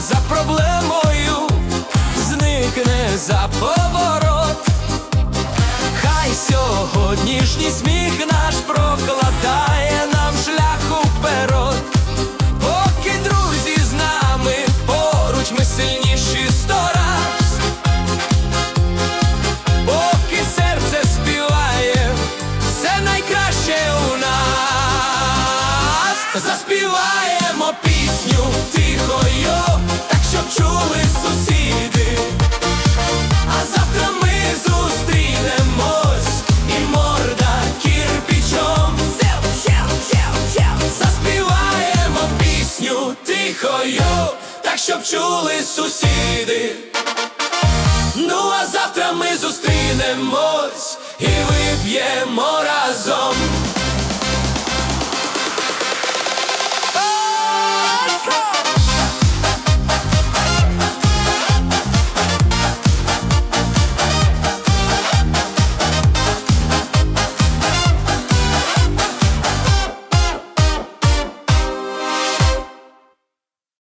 за проблемою зникне за поворот. Хай сьогоднішній сміх наш прокладає нам шлях уперед. Поки друзі з нами поруч ми сильніші сто раз. Поки серце співає, все найкраще у нас. Заспіваємо А завтра ми зустрінемось і морда кірпічом. Заспіваємо пісню тихою, так щоб чули сусіди. Ну а завтра ми зустрінемось і вип'ємо